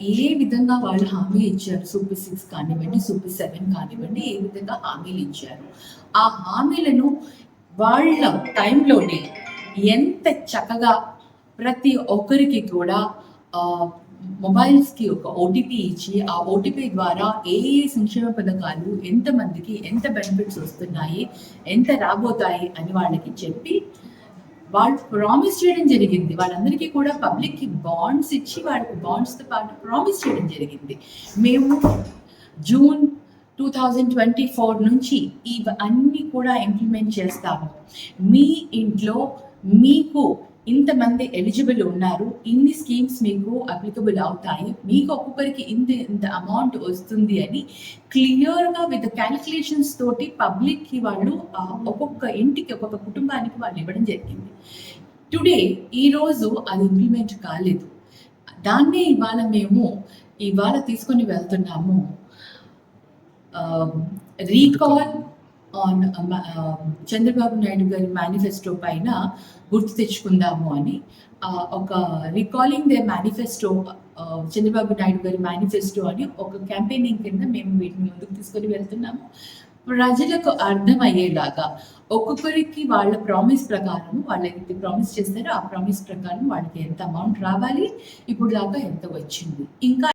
ఏ విధంగా వాళ్ళు హామీ ఇచ్చారు? సూపర్ సిక్స్ కానివ్వండి సూపర్ సెవెన్ కానివ్వండి ఏ విధంగా హామీలు ఇచ్చారు? ఆ హామీలను వాళ్ళ టైంలోనే ఎంత చక్కగా ప్రతి ఒక్కరికి కూడా మొబైల్స్కి ఒక ఓటీపీ ఇచ్చి ఆ ఓటీపీ ద్వారా ఏ ఏ సంక్షేమ పథకాలు ఎంతమందికి ఎంత బెనిఫిట్స్ వస్తున్నాయి ఎంత రాబోతాయి అని వాళ్ళకి చెప్పి వాళ్ళు ప్రామిస్ చేయడం జరిగింది. వాళ్ళందరికీ కూడా పబ్లిక్కి బాండ్స్ ఇచ్చి వాళ్ళకి బాండ్స్తో పాటు ప్రామిస్ చేయడం జరిగింది. మేము June two thousand twenty four నుంచి ఇవన్నీ కూడా ఇంప్లిమెంట్ చేస్తాము. మీ ఇంట్లో మీకు ఇంతమంది ఎలిజిబుల్ ఉన్నారు ఇన్ని స్కీమ్స్ మీకు అప్లికబుల్ అవుతాయి మీకు ఒక్కొక్కరికి ఇంత ఇంత అమౌంట్ వస్తుంది అని క్లియర్గా విత్ క్యాలిక్యులేషన్స్ తోటి పబ్లిక్కి వాళ్ళు ఒక్కొక్క ఇంటికి ఒక్కొక్క కుటుంబానికి వాళ్ళు ఇవ్వడం జరిగింది. టుడే ఈరోజు అది ఇంప్లిమెంట్ కాలేదు. దాన్నే ఇవాళ మేము ఇవాళ తీసుకొని వెళ్తున్నాము. Recall on um, um, Chandrababu Naidu garu manifesto పైన గుర్తు తెచ్చుకుందాము అని. ఒక recalling the manifesto Chandrababu Naidu garu manifesto అని ఒక క్యాంపెయినింగ్ కింద మేము వీటిని ముందుకు తీసుకొని వెళ్తున్నాము. ప్రజలకు అర్థమయ్యేలాగా ఒక్కొక్కరికి వాళ్ళ ప్రామిస్ ప్రకారం వాళ్ళకి ప్రామిస్ చేస్తారో. ఆ ప్రామిస్ ప్రకారం వాళ్ళకి ఎంత అమౌంట్ రావాలి? ఇప్పుడు దాకా ఎంత వచ్చింది? ఇంకా